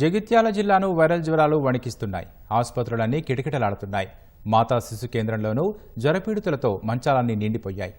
జగిత్యాల జిల్లాను వైరల్ జ్వరాలు వణికిస్తున్నాయి. ఆసుపత్రులన్నీ కిటకిటలాడుతున్నాయి. మాతా శిశు కేంద్రంలోనూ జ్వరపీడితులతో మంచాలన్నీ నిండిపోయాయి.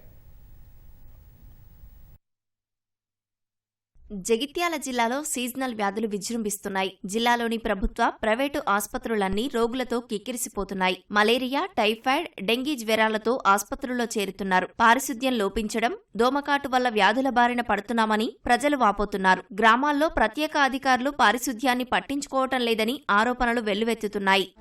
జగిత్యాల జిల్లాలో సీజనల్ వ్యాధులు విజృంభిస్తున్నాయి. జిల్లాలోని ప్రభుత్వ ప్రైవేటు ఆసుపత్రులన్నీ రోగులతో కిక్కిరిసిపోతున్నాయి. మలేరియా టైఫాయిడ్ డెంగీ జ్వరాలతో ఆసుపత్రుల్లో చేరుతున్నారు. పారిశుద్ధ్యం లోపించడం దోమకాటు వల్ల వ్యాధుల బారిన పడుతున్నామని ప్రజలు వాపోతున్నారు. గ్రామాల్లో ప్రత్యేక అధికారులు పారిశుద్ధ్యాన్ని పట్టించుకోవటం లేదని ఆరోపణలు వెల్లువెత్తుతున్నాయి.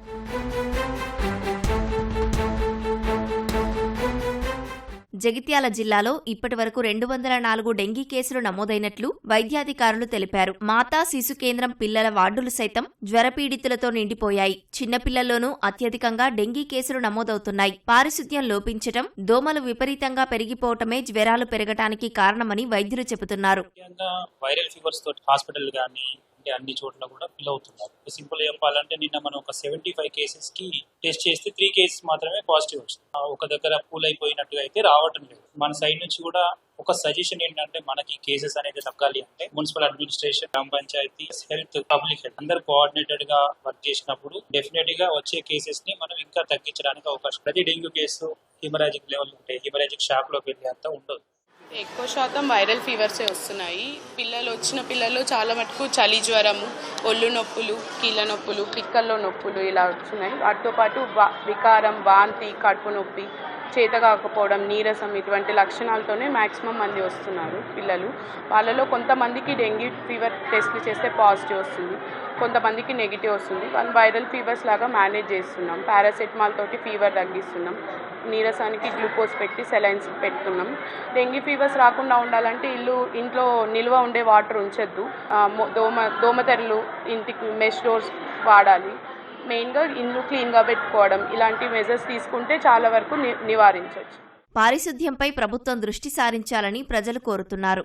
జగిత్యాల జిల్లాలో ఇప్పటి వరకు రెండు వందల నాలుగు డెంగీ కేసులు నమోదైనట్లు వైద్యాధికారులు తెలిపారు. మాతా శిశు కేంద్రం పిల్లల వార్డులు సైతం జ్వరపీడితులతో నిండిపోయాయి. చిన్నపిల్లల్లోనూ అత్యధికంగా డెంగీ కేసులు నమోదవుతున్నాయి. పారిశుద్ధ్యం లోపించటం దోమలు విపరీతంగా పెరిగిపోవటమే జ్వరాలు పెరగటానికి కారణమని వైద్యులు చెబుతున్నారు. వైరల్ ఫీవర్స్ హాస్పిటల్ అంటే అన్ని చోట్ల కూడా ఫిల్ అవుతున్నారు. సింపుల్ చెప్పాలంటే నిన్న మనం ఒక సెవెంటీ ఫైవ్ కేసెస్కి టెస్ట్ చేస్తే త్రీ కేసెస్ మాత్రమే పాజిటివ్ వచ్చింది ఒక దగ్గర పూల్ అయిపోయినట్టుగా అయితే రావటం లేదు. మన సైడ్ నుంచి కూడా ఒక సజెషన్ ఏంటంటే మనకి కేసెస్ అనేది తగ్గాలి అంటే మున్సిపల్ అడ్మినిస్ట్రేషన్ గ్రామ పంచాయతీ హెల్త్ పబ్లిక్ హెల్త్ అందరు కోఆర్డినేటెడ్గా వర్క్ చేసినప్పుడు డెఫినెట్గా వచ్చే కేసెస్ని మనం ఇంకా తగ్గించడానికి అవకాశం. ప్రతి డెంగ్యూ కేసు హిమరాజిక్ లెవెల్ ఉంటాయి హిమరాజిక్ షాక్లోకి వెళ్ళే అంత ఉండదు. ఎక్కువ శాతం వైరల్ ఫీవర్సే వస్తున్నాయి. పిల్లలు వచ్చిన పిల్లలు చాలా మటుకు చలి జ్వరము ఒళ్ళు నొప్పులు కీళ్ళ నొప్పులు పిక్కల్లో నొప్పులు ఇలా వస్తున్నాయి. వాటితో పాటు వికారం వాంతి కడుపు నొప్పి చేత కాకపోవడం నీరసం ఇటువంటి లక్షణాలతోనే మ్యాక్సిమం మంది వస్తున్నారు పిల్లలు. వాళ్ళలో కొంతమందికి డెంగ్యూ ఫీవర్ టెస్ట్లు చేస్తే పాజిటివ్ వస్తుంది. కొంతమందికి నెగిటివ్ వస్తుంది. వాళ్ళు వైరల్ ఫీవర్స్ లాగా మేనేజ్ చేస్తున్నాం. పారాసెటమాల్ తోటి ఫీవర్ తగ్గిస్తున్నాం. నీరసానికి గ్లూకోజ్ పెట్టి సెలైన్స్ పెడుతున్నాం. డెంగీ ఫీవర్స్ రాకుండా ఉండాలంటే ఇల్లు ఇంట్లో నిల్వ ఉండే వాటర్ ఉంచొద్దు. దోమ దోమతెరలు ఇంటికి మెష్ డోర్స్ వాడాలి. మెయిన్గా ఇల్లు క్లీన్గా పెట్టుకోవడం ఇలాంటి మెజర్స్ తీసుకుంటే చాలా వరకు ని నివారించవచ్చు పారిశుద్ధ్యంపై ప్రభుత్వం దృష్టి సారించాలని ప్రజలు కోరుతున్నారు.